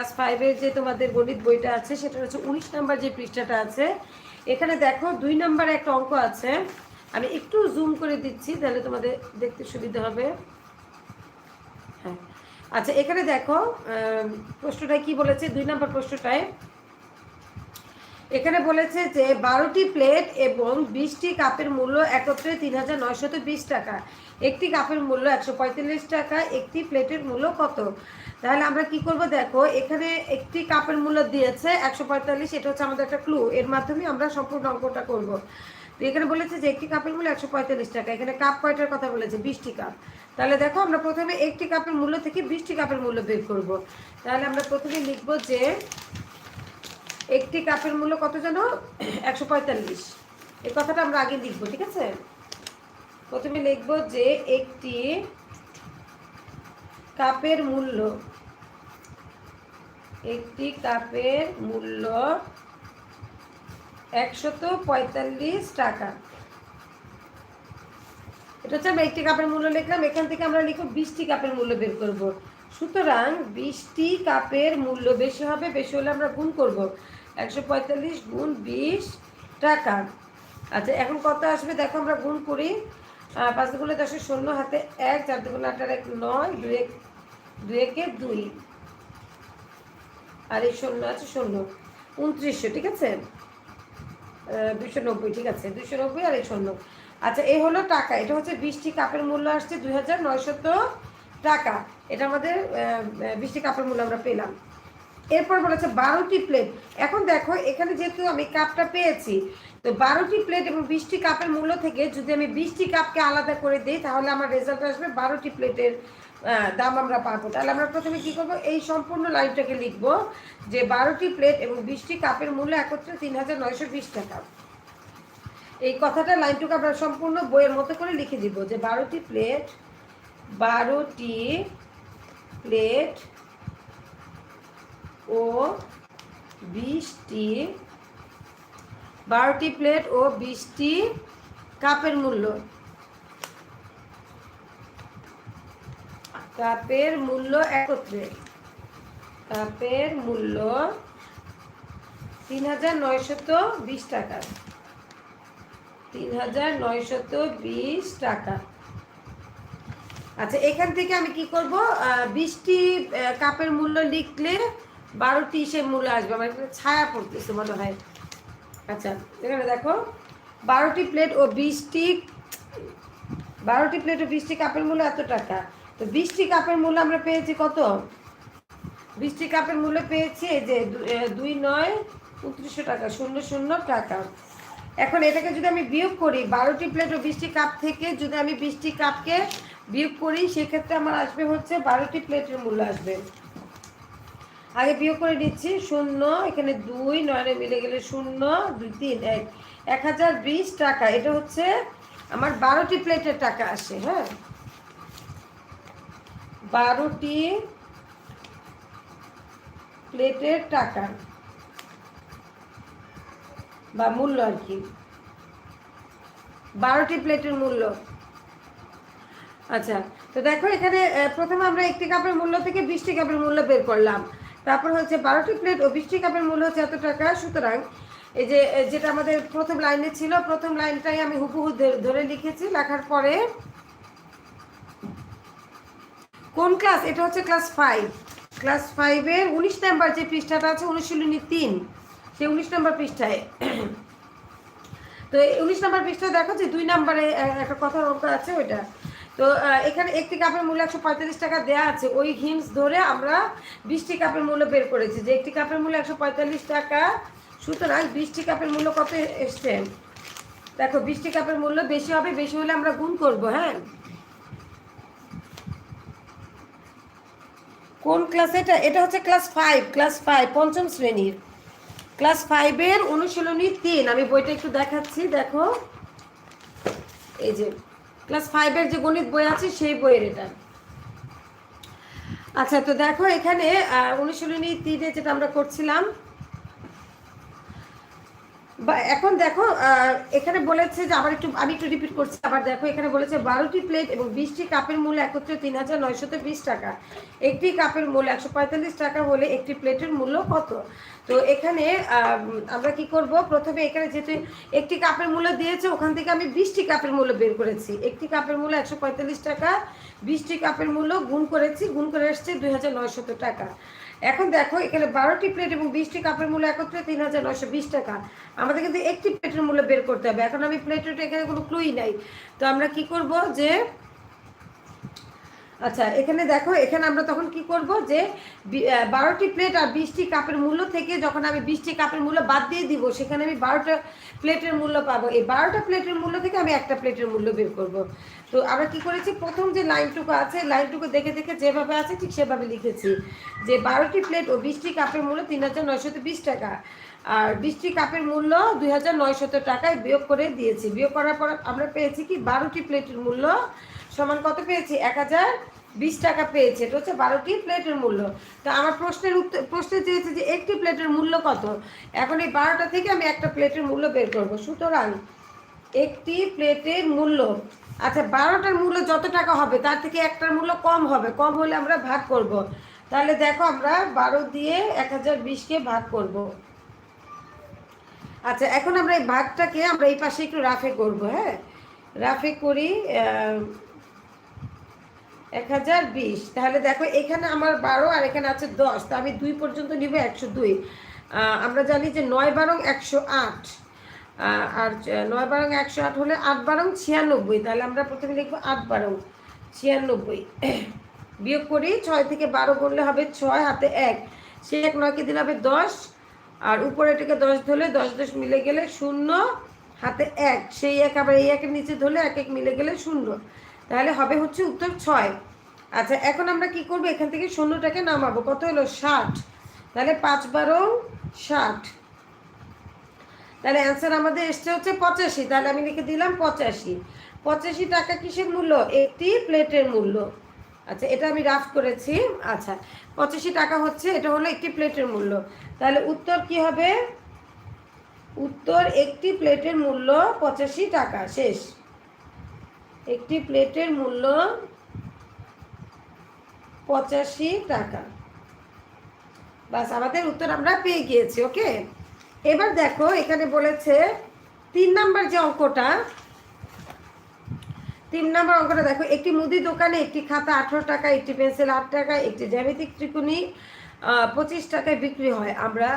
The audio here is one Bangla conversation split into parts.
ক্লাস ফাইভের যে তোমাদের গণিত বইটা আছে সেটা হচ্ছে উনিশ নাম্বার যে পৃষ্ঠাটা আছে, এখানে দেখো দুই নাম্বারে একটা অঙ্ক আছে। আমি একটু জুম করে দিচ্ছি, তাহলে তোমাদের দেখতে সুবিধা হবে। হ্যাঁ। আচ্ছা এখানে দেখো প্রশ্নটায় কি বলেছে? দুই নাম্বার প্রশ্নটায়। এখানে বলেছে যে, বারোটি প্লেট এবং বিশটি কাপের মূল্য একত্রে তিন টাকা। একটি কাপের মূল্য একশো পঁয়তাল্লিশ টাকা, একটি প্লেটের মূল্য কত? তাহলে আমরা কি করব দেখো, এখানে একটি কাপের মূল্য দিয়েছে একশো পঁয়তাল্লিশ, এটা হচ্ছে আমাদের একটা ক্লু এর মাধ্যমে আমরা সম্পূর্ণ অঙ্কটা করব। তো এখানে বলেছে যে একটি কাপের মূল্য একশো পঁয়তাল্লিশ টাকা, এখানে কাপ কয়টার কথা বলেছে? বিশটি কাপ তাহলে দেখো, আমরা প্রথমে একটি কাপের মূল্য থেকে বিশটি কাপের মূল্য বের করব। তাহলে আমরা প্রথমে লিখব যে একটি কাপের মূল্য কত যেন একশো পঁয়তাল্লিশ। এই কথাটা আমরা আগে লিখব, ঠিক আছে? প্রথমে লিখব যে একটি কাপের মূল্য, একটি কাপের মূল্য একশত পঁয়তাল্লিশ টাকা। এটা হচ্ছে আমরা একটি কাপের মূল্য লিখলাম, এখান থেকে আমরা লিখব বিশটি কাপের মূল্য বের করব। সুতরাং বিশটি কাপের মূল্য বেশি হবে, বেশি হলে আমরা গুণ করব একশো পঁয়তাল্লিশ গুণ বিশ টাকা। আচ্ছা এখন কত আসবে? দেখো আমরা গুণ করি পাঁচ দুগুলো দশে শূন্য হাতে এক চার দুগুলো আটার এক, নয়, দুই এক, দুই একে দুই। আর এই শূন্য আছে শূন্য উনত্রিশশো, ঠিক আছে? দুশো নব্বই, ঠিক আছে? দুশো নব্বই আর এই শূন্য আচ্ছা এই হলো টাকা। এটা হচ্ছে বিশটি কাপের মূল্য আসছে দুই হাজার টাকা। এটা আমাদের বিশটি কাপের মূল্য আমরা পেলাম। এরপর বলেছে বারোটি প্লেট এখন দেখো, এখানে যেহেতু আমি কাপটা পেয়েছি তো বারোটি প্লেট এবং বিশটি কাপের মূল্য থেকে যদি আমি বিশটি কাপকে আলাদা করে দিই, তাহলে আমার রেজাল্ট আসবে বারোটি প্লেটের দাম আমরা পাবো। তাহলে আমরা প্রথমে কি করব? এই সম্পূর্ণ লাইনটাকে লিখব যে বারোটি প্লেট এবং বিশটি কাপের মূল্য একত্রে তিন হাজার নয়শো বিশ টাকা। এই কথাটা লাইনটুকু আমরা সম্পূর্ণ বইয়ের মতো করে লিখে দিব যে বারোটি প্লেট বারোটি প্লেট ও বিশটি বারোটি প্লেট ও বিশটি কাপের মূল্য। কাপের মূল্য একত্রে। কাপের মূল্য তিন হাজার নয়শত বিশ টাকা। তিন হাজার নয়শত বিশ টাকা। আচ্ছা এখান থেকে আমি কি করব? বিশটি কাপের মূল্য লিখলে বারোটি সে মূল্য আসবে। আমার ছায়া পড়তেছে মনে হয়। আচ্ছা এখানে দেখো, বারোটি প্লেট ও বিশটি, বারোটি প্লেট ও বিশটি কাপের মূল্য এত টাকা। তো বিশটি কাপের মূল্য আমরা পেয়েছি কত? বিশটি কাপের মূল্য পেয়েছি এই যে দুই নয়, উনত্রিশশো টাকা, শূন্য শূন্য টাকা। এখন এটাকে যদি আমি বিয়োগ করি, বারোটি প্লেট ও বিশটি কাপ থেকে যদি আমি বিশটি কাপকে বিয়োগ করি, সেক্ষেত্রে আমার আসবে হচ্ছে বারোটি প্লেটের মূল্য আসবে। আগে বিয়োগ করে নিচ্ছি, শূন্য, এখানে দুই, নয়নে মিলে গেলে শূন্য, দুই, তিন, এক। এক হাজার বিশ টাকা, এটা হচ্ছে আমার বারোটি প্লেটের টাকা আসে হ্যাঁ? বারোটি প্লেটের টাকা বা মূল্য আর কি। বারোটি প্লেটের মূল্য। আচ্ছা তো দেখো এখানে প্রথমে আমরা একটি কাপের মূল্য থেকে বিশটি কাপের মূল্য বের করলাম। তারপর হচ্ছে বারোটি প্লেট ও বিশটি কাপের মূল্য হচ্ছে এত টাকা। সুতরাং এই যে যেটা আমাদের প্রথম লাইনে ছিল, প্রথম লাইনটাই আমি হুবহু ধরে- লিখেছি। লেখার পরে কোন ক্লাস এটা হচ্ছে ক্লাস ফাইভ ক্লাস ফাইভের উনিশ নাম্বার যে পৃষ্ঠাটা আছে, অনুশীলনী তিন, সেই উনিশ নাম্বার পৃষ্ঠায়। তো উনিশ নাম্বার পৃষ্ঠায় দেখো যে দুই নাম্বারে একটা অঙ্ক আছে, ওইটা। তো এখানে একটি কাপের মূল্য একশো পঁয়তাল্লিশ টাকা দেওয়া আছে। ওই হিমস ধরে আমরা বিশটি কাপের মূল্য বের করেছি। যে একটি কাপের মূল্য একশো পঁয়তাল্লিশ টাকা, সুতরাং বিশটি কাপের মূল্য কত এসছে? দেখো, বিশটি কাপের মূল্য বেশি হবে, বেশি হলে আমরা গুণ করব হ্যাঁ? কোন ক্লাস এটা? এটা হচ্ছে ক্লাস ফাইভ ক্লাস ফাইভ পঞ্চম শ্রেণির। ক্লাস ফাইভের অনুশীলনী তিন। আমি বইটা একটু দেখাচ্ছি, দেখো। এই যে ক্লাস ফাইভের যে গণিত বই আছে, সেই বইয়ের এটা। আচ্ছা তো দেখো এখানে অনুশীলনী তিনে যেটা আমরা করছিলাম এখন দেখো এখানে বলেছে যে আবার একটু, আমি একটু রিপিট করছি, আবার দেখো, এখানে বলেছে বারোটি প্লেট এবং বিশটি কাপের মূল্য একত্রে তিন হাজার নয়শত বিশ টাকা। একটি কাপের মূল্য একশো পঁয়তাল্লিশ টাকা হলে একটি প্লেটের মূল্য কত? তো এখানে আমরা কি করব? প্রথমে এখানে যেহেতু একটি কাপের মূল্য দিয়েছে, ওখান থেকে আমি বিশটি কাপের মূল্য বের করেছি। একটি কাপের মূল্য একশো পঁয়তাল্লিশ টাকা, বিশটি কাপের মূল্য গুণ করেছি, গুণ করে এসছে দুই হাজার নয়শত টাকা। এখন দেখো, এখানে বারোটি প্লেট এবং বিশটি কাপের মূল্য একত্রে তিন হাজার নশো বিশ টাকা। আমাদের কিন্তু একটি প্লেটের মূল্য বের করতে হবে। এখন আমি প্লেটের এখানে কোনো ক্লুই নাই। তো আমরা কি করব যে আচ্ছা এখানে দেখো, এখানে আমরা তখন কি করব যে বারোটি প্লেট আর বিশটি কাপের মূল্য থেকে যখন আমি বিশটি কাপের মূল্য বাদ দিয়ে দিব, সেখানে আমি বারোটা প্লেটের মূল্য পাবো। এই বারোটা প্লেটের মূল্য থেকে আমি একটা প্লেটের মূল্য বের করব। তো আমরা কি করেছি, প্রথম যে লাইনটুকু আছে, লাইনটুকু দেখে দেখে যেভাবে আছে, ঠিক সেভাবে লিখেছি যে, বারোটি প্লেট ও বিশটি কাপের মূল্য তিন হাজার নয়শত বিশ টাকা। আর বিশটি কাপের মূল্য দুই হাজার নয়শত টাকায় বিয়োগ করে দিয়েছি। বিয়োগ করার পর আমরা পেয়েছি কি, বারোটি প্লেটের মূল্য সমান কত পেয়েছি? এক হাজার বিশ টাকা পেয়েছে। এটা হচ্ছে বারোটি প্লেটের মূল্য। তো আমার প্রশ্নের উত্তর, প্রশ্নে চেয়েছে যে একটি প্লেটের মূল্য কত? এখন এই বারোটা থেকে আমি একটা প্লেটের মূল্য বের করব। সুতরাং একটি প্লেটের মূল্য আচ্ছা বারোটার মূল্য যত টাকা হবে, তার থেকে একটার মূল্য কম হবে। কম হলে আমরা ভাগ করব। তাহলে দেখো আমরা বারো দিয়ে এক হাজার বিশকে ভাগ করব। আচ্ছা এখন আমরা এই ভাগটাকে আমরা এই পাশে একটু রাফে করব হ্যাঁ? রাফে করি এক হাজার বিশ। তাহলে দেখো, এখানে আমার বারো আর এখানে আছে দশ। তা আমি দুই পর্যন্ত নিব একশো দুই। আমরা জানি যে নয় বারং একশো আট। আর নয় বারং একশো আট হলে আট বারং ছিয়ানব্বই। তাহলে আমরা প্রথমে লিখব আট বারং ছিয়ানব্বই। বিয়োগ করি ছয় থেকে বারো করলে হবে ছয়, হাতে এক। সে এক নয়কে দিলে হবে দশ। আর উপরে এটাকে দশ ধরলে দশ দশ মিলে গেলে শূন্য, হাতে এক। সেই এক আবার এই একের নিচে ধরলে এক এক মিলে গেলে শূন্য। তাহলে হবে হচ্ছে উত্তর ছয়। আচ্ছা এখন আমরা কি করব? এখান থেকে শূন্যটাকে নামাবো। কত হলো? ষাট। তাহলে পাঁচ বারো, ষাট। তাহলে অ্যান্সার আমাদের এসছে হচ্ছে পঁচাশি। তাহলে আমি লিখে দিলাম পঁচাশি। পঁচাশি টাকা কিসের মূল্য? একটি প্লেটের মূল্য। আচ্ছা এটা আমি রাফ করেছি। আচ্ছা পঁচাশি টাকা হচ্ছে, এটা হলো একটি প্লেটের মূল্য। তাহলে উত্তর কি হবে? উত্তর একটি প্লেটের মূল্য পঁচাশি টাকা। শেষ। একটি প্লেটের মূল্য পঁচাশি টাকা। বাস, আমাদের উত্তর আমরা পেয়ে গিয়েছি, ওকে? এবার দেখো, এখানে বলেছে তিন নাম্বার যে অঙ্কটা, তিন নম্বর অঙ্কটা দেখো, একটি মুদি দোকানে একটি খাতা আঠারো টাকা, একটি পেন্সিল আট টাকা, একটি জ্যামিতিক ত্রিকোণী পঁচিশ টাকায় বিক্রি হয়। আমরা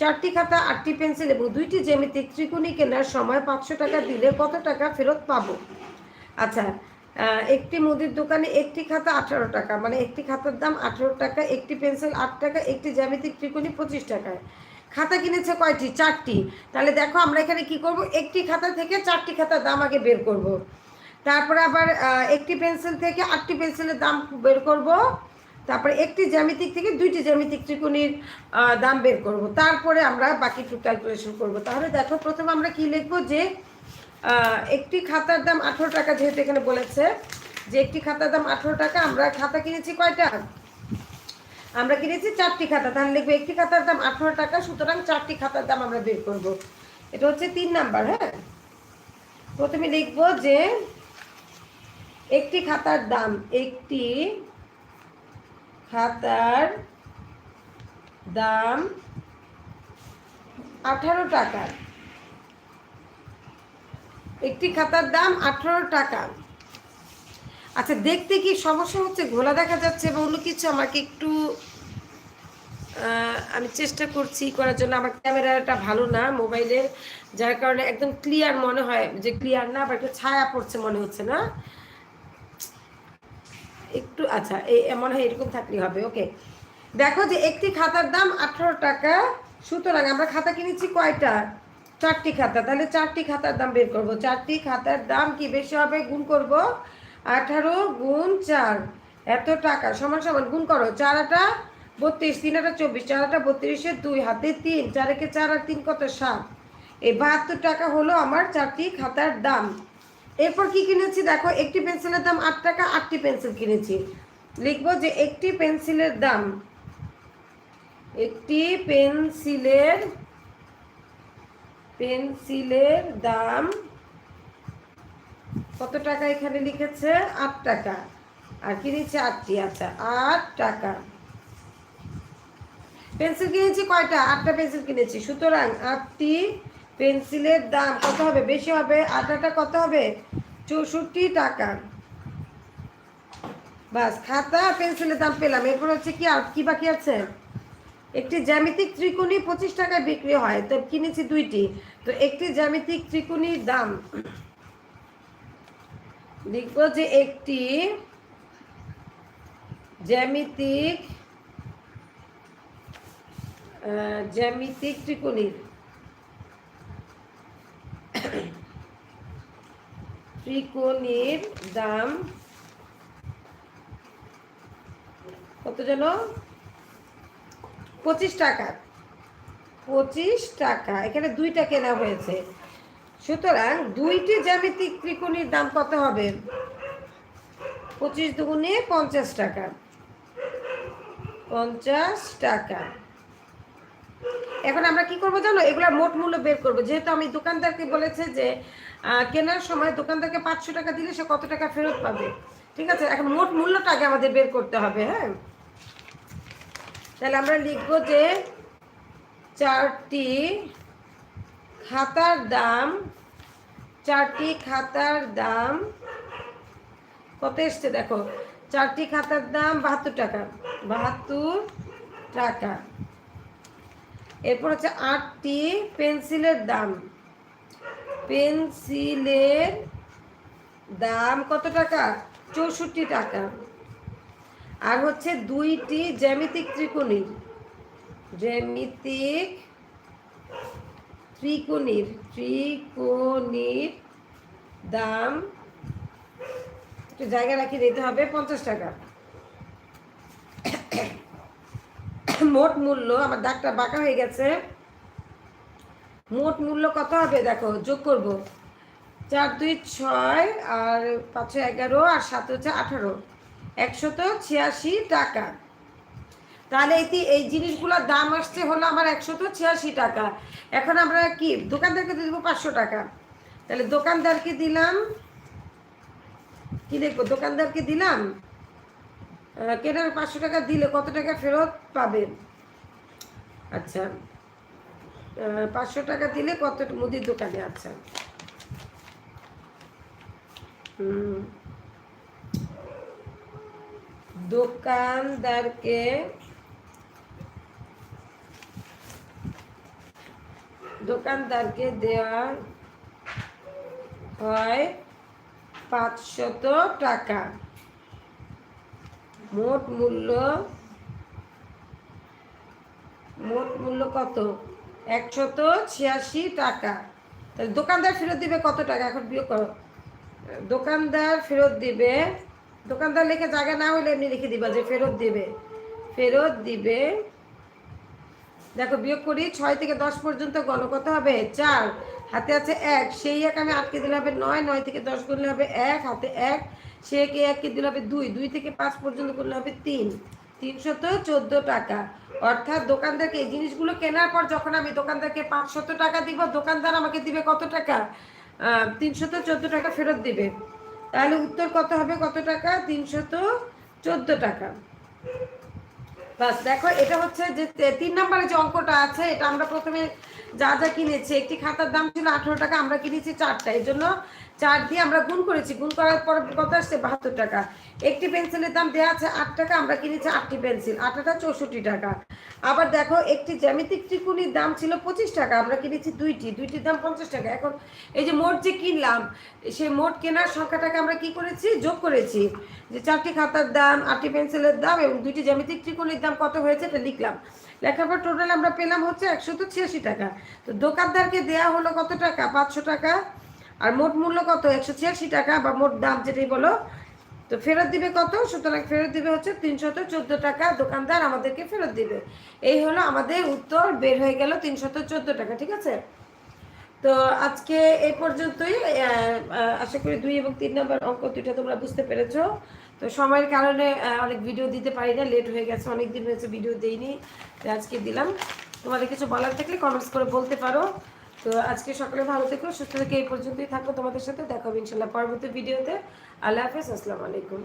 চারটি খাতা, আটটি পেন্সিল এবং দুইটি জ্যামিতিক ত্রিকোণী কেনার সময় পাঁচশো টাকা দিলে কত টাকা ফেরত পাবো? আচ্ছা একটি মুদির দোকানে একটি খাতা আঠারো টাকা মানে একটি খাতার দাম আঠারো টাকা, একটি পেন্সিল আট টাকা, একটি জ্যামিতিক ত্রিকোণী পঁচিশ টাকায় খাতা কিনেছে কয়টি? চারটি। তাহলে দেখো আমরা এখানে কি করব? একটি খাতা থেকে চারটি খাতার দাম আগে বের করব। তারপরে আবার একটি পেন্সিল থেকে আটটি পেন্সিলের দাম বের করব। তারপরে একটি জ্যামিতিক থেকে দুইটি জ্যামিতিক ত্রিকোণীর দাম বের করব। তারপরে আমরা বাকি টু ক্যালকুলেশন করব। তাহলে দেখো প্রথমে আমরা কি লিখব যে একটি খাতার দাম আঠেরো টাকা যেহেতু এখানে বলেছে, যে একটি খাতার দাম আঠেরো টাকা, আমরা খাতা কিনেছি কয়টা? আমরা কিনেছি চারটি খাতা, তাহলে লিখব একটি খাতার দাম আঠেরো টাকা, সুতরাং চারটি খাতার দাম আমরা বের করব। এটা হচ্ছে তিন নাম্বার হ্যাঁ? প্রথমে লিখব যে একটি খাতার দাম, একটি খাতার দাম আঠারো টাকা। একটি খাতার দাম আঠারো টাকা। আচ্ছা দেখতে কি সমস্যা হচ্ছে? ঘোলা দেখা যাচ্ছে এবং অন্য কিছু? আমাকে একটু আমি চেষ্টা করছি করার জন্য। আমার ক্যামেরাটা ভালো না মোবাইলের যার কারণে একদম ক্লিয়ার মনে হয় যে ক্লিয়ার না বা একটু ছায়া পড়ছে মনে হচ্ছে না। একটু আচ্ছা এই মনে হয় এরকম থাকলেই হবে ওকে দেখো যে একটি খাতার দাম আঠারো টাকা, সুতরাং আমরা খাতা কিনেছি কয়টা? চারটি খাতা, তাহলে চারটি খাতার দাম বের করব। চারটি খাতার দাম কি বেশি হবে? গুণ করব। আঠারো গুণ চার, এত টাকা। সমান সমান গুণ করো। চার আটা বত্রিশ, তিন আটা চব্বিশ, চার আটা বত্রিশে দুই, হাতে তিন চারেকে চার আর তিন কত সাত? এই বাহাত্তর টাকা হলো আমার চারটি খাতার দাম। এরপর কি কিনেছি দেখো, একটি পেন্সিলের দাম আট টাকা, আটটি পেন্সিল কিনেছি। লিখব যে একটি পেন্সিলের দাম, একটি পেন্সিলের পেন্সিলের দাম কত টাকা এখানে লিখেছে? আট টাকা। আর কিনেছি আটটি। আচ্ছা আট টাকা। পেন্সিল কিনেছি কয়টা? আটটা পেন্সিল কিনেছি। সুতরাং আটটি পেন্সিলের দাম কত হবে? বেশি হবে? আটাটা কত হবে? চৌষট্টি টাকা। বাস, খাতা পেন্সিলের দাম পেলাম। এরপর হচ্ছে কি আর কি বাকি আছে? একটি জ্যামিতিক ত্রিকোণী পঁচিশ টাকায় বিক্রি হয়। তো কিনেছি দুইটি। তো একটি জ্যামিতিক ত্রিকোণীর দাম লিখব যে একটি জ্যামিতিক জ্যামিতিক ত্রিকোণীর ত্রিকোণীর দাম কত যেন? পঁচিশ টাকা। পঁচিশ টাকা। এখানে দুইটা কেনা হয়েছে। সুতরাং দুইটি জ্যামিতিক ত্রিকোণীর দাম কত হবে? পঁচিশ দুগুণে পঞ্চাশ টাকা। পঞ্চাশ টাকা। এখন আমরা কি করব জানো? এগুলা মোট মূল্য বের করব। যেহেতু আমি দোকানদারকে বলেছে যে কেনার সময় দোকানদারকে পাঁচশো টাকা দিলে সে কত টাকা ফেরত পাবে? ঠিক আছে? এখন মোট মূল্যটা আগে আমাদের বের করতে হবে হ্যাঁ? তাহলে আমরা লিখব যে চারটি খাতার দাম, চারটি খাতার দাম, কত এসছে দেখো? চারটি খাতার দাম বাহাত্তর টাকা বাহাত্তর টাকা। এরপর হচ্ছে আটটি পেন্সিলের দাম। পেন্সিলের দাম কত টাকা? চৌষট্টি টাকা। আর হচ্ছে দুইটি জ্যামিতিক ত্রিকোণীর। জ্যামিতিক ত্রিকোণীর ত্রিকোণীর দাম, একটু জায়গা রাখি দিতে হবে, পঞ্চাশ টাকা। মোট মূল্য, আমার দাগটা বাঁকা হয়ে গেছে। মোট মূল্য কত হবে? দেখো, যোগ করব। চার দুই ছয় আর পাঁচ এগারো আর সাত হচ্ছে আঠারো। একশত ছিয়াশি টাকা। তাহলে যে- এই জিনিসগুলোর দাম আসছে হলো আমার একশত ছিয়াশি টাকা। এখন আমরা কি, দোকানদারকে দেবো পাঁচশো টাকা। তাহলে দোকানদারকে দিলাম, কি দেখব, দোকানদারকে দিলাম কেনার পাঁচশো টাকা দিলে কত টাকা ফেরত পাবেন আচ্ছা পাঁচশো টাকা দিলে কত, মুদির দোকানে আচ্ছা। হুম। দোকানদারকে দোকানদারকে দেওয়া হয় পাঁচশত টাকা। মোট মূল্য মোট মূল্য কত? একশত ছিয়াশি টাকা। তাহলে দোকানদার ফেরত দিবে কত টাকা? এখন বিয়োগ করো। দোকানদার ফেরত দিবে দোকানদার লিখে জায়গা না হলে এমনি লিখে দিবা যে ফেরত দিবে। ফেরত দিবে। দেখো, বিয়োগ করি ছয় থেকে দশ পর্যন্ত গণ, কত হবে? চার। হাতে আছে এক, সেই এক আমি আটকে দিলে হবে নয় নয় থেকে দশ করলে হবে এক, হাতে এক, সে একে এককে দিলে হবে দুই দুই থেকে পাঁচ পর্যন্ত করলে হবে তিন। তিনশত চোদ্দ টাকা। অর্থাৎ দোকানদারকে এই জিনিসগুলো কেনার পর যখন আমি দোকানদারকে পাঁচশত টাকা দিব, দোকানদার আমাকে দিবে কত টাকা? তিনশত চোদ্দ টাকা ফেরত দিবে। তাহলে উত্তর কত হবে? কত টাকা? তিনশত চোদ্দ টাকা। বাস, দেখো, এটা হচ্ছে যে তিন নম্বরে যে অঙ্কটা আছে, এটা আমরা প্রথমে যা যা কিনেছি, একটি খাতার দাম ছিল আঠারো টাকা, আমরা কিনেছি চারটা। এই জন্য চার দিয়ে আমরা গুণ করেছি। গুণ করার পর কত আসছে? বাহাত্তর টাকা। একটি পেন্সিলের দাম দেওয়া আছে আট টাকা, আমরা কিনেছি আটটি পেন্সিল। আটটা চৌষট্টি টাকা। আবার দেখো, একটি জ্যামিতিক ত্রিকোণীর দাম ছিল পঁচিশ টাকা, আমরা কিনেছি দুইটি। দুইটির দাম পঞ্চাশ টাকা। এখন এই যে মোট যে কিনলাম, সেই মোট কেনার সংখ্যাটাকে আমরা কি করেছি? যোগ করেছি। যে চারটি খাতার দাম, আটটি পেন্সিলের দাম এবং দুইটি জ্যামিতিক ত্রিকোণীর দাম কত হয়েছে এটা লিখলাম। লেখার পর টোটাল আমরা পেলাম হচ্ছে একশো তো ছিয়াশি টাকা। তো দোকানদারকে দেয়া হলো কত টাকা? পাঁচশো টাকা। আর মোট মূল্য কত? একশো ছিয়াশি টাকা বা মোট দাম যেটাই বলো। তো ফেরত দিবে কত? সুতরাং ফেরত দিবে হচ্ছে তিনশত চোদ্দ টাকা। দোকানদার আমাদেরকে ফেরত দিবে। এই হলো আমাদের উত্তর, বের হয়ে গেল তিনশত চোদ্দ টাকা, ঠিক আছে? তো আজকে এই পর্যন্তই আশা করি দুই এবং তিন নম্বর অঙ্ক দুইটা তোমরা বুঝতে পেরেছ। তো সময়ের কারণে অনেক ভিডিও দিতে পারি না, লেট হয়ে গেছে অনেক দিন হয়েছে ভিডিও দেইনি আজকে দিলাম। তোমাদের কিছু বলার থাকলে কমেন্টস করে বলতে পারো। তো আজকে সকালে ভালো থেকো, সুস্থ থেকে, এই পর্যন্তই থাকব তোমাদের সাথে, দেখা হবে ইনশাল্লাহ পরবর্তী ভিডিওতে। আল্লাহ হাফেজ, আসসালামু আলাইকুম।